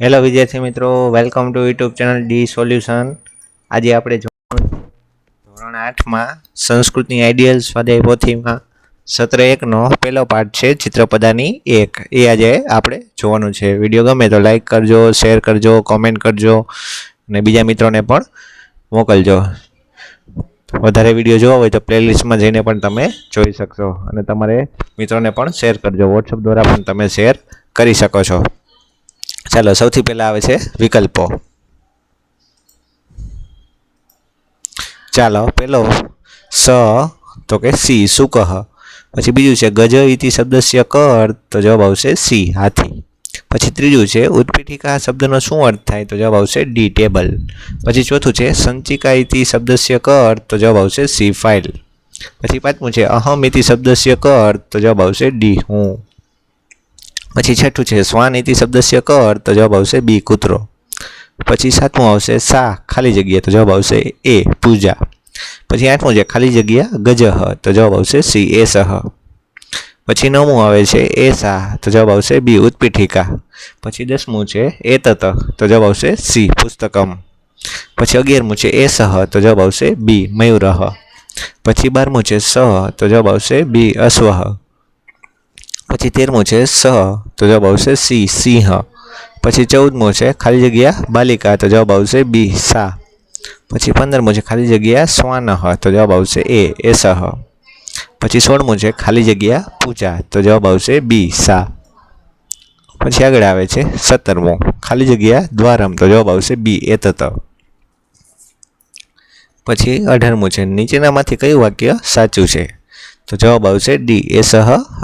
Hello વિદ્યાર્થી મિત્રો. Welcome to YouTube channel D solution આજે આપણે ધોરણ આઠમાં સંસ્કૃતની આઈડિયલ સ્વાધ્યાય પોથીમાં સત્ર એકનો પહેલો પાઠ છે ચિત્રપદાની એક. એ આજે આપણે જોવાનું છે. વીડિયો ગમે તો લાઇક કરજો શેર કરજો કોમેન્ટ કરજો અને બીજા મિત્રોને પણ મોકલજો. વધારે વીડિયો જોવા હોય તો પ્લેલિસ્ટમાં જઈને પણ તમે જોઈ શકશો અને તમારે મિત્રોને પણ શેર કરજો. વોટ્સઅપ દ્વારા પણ તમે શેર કરી શકો છો. ચાલો, સૌથી પહેલા આવે છે વિકલ્પો. ચાલો પેલો સ, તો કે સી સુકહ પછી બીજું છે, ગજ ઇતિ શબ્દસ્ય કર, તો જવાબ આવશે સી, હાથી. પછી ત્રીજું છે, ઉત્પીઠિકા શબ્દનો શું અર્થ થાય? તો જવાબ આવશે ડી, ટેબલ. પછી ચોથું છે, સંચિકા ઇતિ શબ્દસ્ય કર, તો જવાબ આવશે સી, ફાઇલ. પછી પાંચમું છે, અહમ ઇતિ શબ્દસ્ય કર, તો જવાબ આવશે ડી, હું. પછી છઠ્ઠું છે ઇતિ શબ્દસ્ય કર, તો જવાબ આવશે બી, કૂતરો. પછી સાતમું આવશે સા, ખાલી જગ્યા, તો જવાબ આવશે એ, પૂજા. પછી આઠમું છે, ખાલી જગ્યા, ગજહ, તો જવાબ આવશે સી, એ, સહ. પછી નવમું આવે છે, એ, સા, તો જવાબ આવશે બી, ઉત્પીઠિકા. પછી દસમું છે એ તત તો જવાબ આવશે સી, પુસ્તકમ. પછી અગિયારમું છે, એ, સહ, તો જવાબ આવશે બી, મયુરહ. પછી બારમું છે સહ તો જવાબ આવશે બી, અશ્વહ. પછી તેરમું છે સ, તો જવાબ આવશે સી, સિંહ. પછી ચૌદમું છે ખાલી જગ્યા બાલિકા, તો જવાબ આવશે બી, સા. પછી પંદરમું છે ખાલી જગ્યા શ્વાન તો જવાબ આવશે એ એસહ પછી સોળમું છે ખાલી જગ્યા પૂજા, તો જવાબ આવશે બી, સા. પછી આગળ આવે છે સત્તરમું, ખાલી જગ્યા દ્વારમ, તો જવાબ આવશે બી એતત પછી અઢારમું છે નીચેનામાંથી કયું વાક્ય સાચું છે? તો જવાબ આવશે ડી એસહ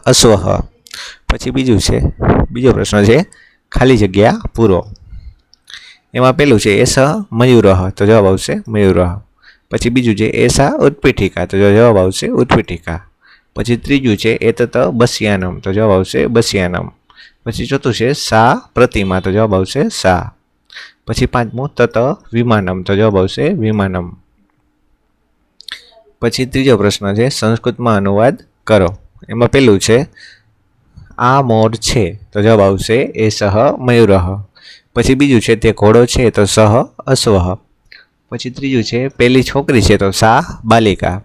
અશ્વહ પછી બીજું છે, બીજો પ્રશ્ન છે, ખાલી જગ્યા પૂરો. એમાં પેલું છે, એસ મયુરહ તો જવાબ આવશે મયુરહ પછી બીજું છે, એસા ઉત્પીઠિકા તો જવાબ આવશે ઉત્પીઠિકા. પછી ત્રીજું છે, એતત બસિયાનમ તો જવાબ આવશે બસિયાનમ. પછી ચોથું છે, સા પ્રતિમા તો જવાબ આવશે સા. પછી પાંચમું, તત વિમાનમ તો જવાબ આવશે વિમાનમ. પછી ત્રીજો પ્રશ્ન છે, સંસ્કૃતમાં અનુવાદ કરો. એમાં પેલું છે આ મોર છે? તો જવાબ આવશે એ સહ મયુરહ પછી બીજું છે, તે ઘોડો છે, તો સહ અશ્વહ પછી ત્રીજું છે, પેલી છોકરી છે, તો સા બાલિકા.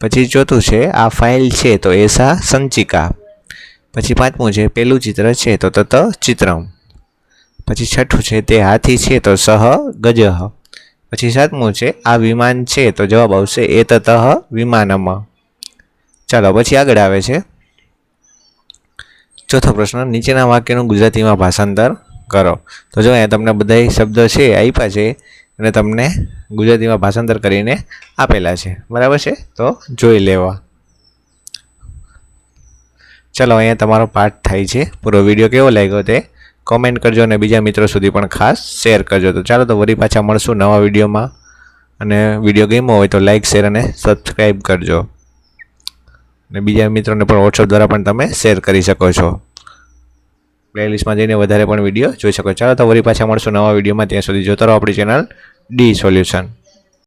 પછી ચોથું છે, આ ફાઇલ છે, તો એ સા સંચિકા. પછી પાંચમું છે, પેલું ચિત્ર છે, તો તત ચિત્રમ. પછી છઠ્ઠું છે, તે હાથી છે, તો સહ ગજહ પછી સાતમું છે, આ વિમાન છે, તો જવાબ આવશે એ તત વિમાનમ. ચાલો, પછી આગળ આવે છે. ચોથો પ્રશ્ન, નીચેના વાક્યનું ગુજરાતીમાં ભાષાંતર કરો. તો જો અહીંયા તમને બધા શબ્દો છે આપ્યા છે અને તમને ગુજરાતીમાં ભાષાંતર કરીને આપેલા છે. બરાબર છે? તો જોઈ લેવા. ચલો, અહીંયા તમારો પાઠ થાય છે. પૂરો વીડિયો કેવો લાગ્યો તે કોમેન્ટ કરજો અને બીજા મિત્રો સુધી પણ ખાસ શેર કરજો. તો ચાલો તો વળી પાછા મળશું નવા વિડીયોમાં. અને વીડિયો ગમ્યો હોય તો લાઈક શેર અને સબસ્ક્રાઈબ કરજો. અને બીજા મિત્રોને પણ વોટ્સઅપ દ્વારા પણ તમે શેર કરી શકો છો. પ્લેલિસ્ટમાં જઈને વધારે પણ વીડિયો જોઈ શકો ચાલો તો વળી પાછા મળશું નવા વિડીયોમાં ત્યાં સુધી જોતા રહો આપણી ચેનલ ડી સોલ્યુશન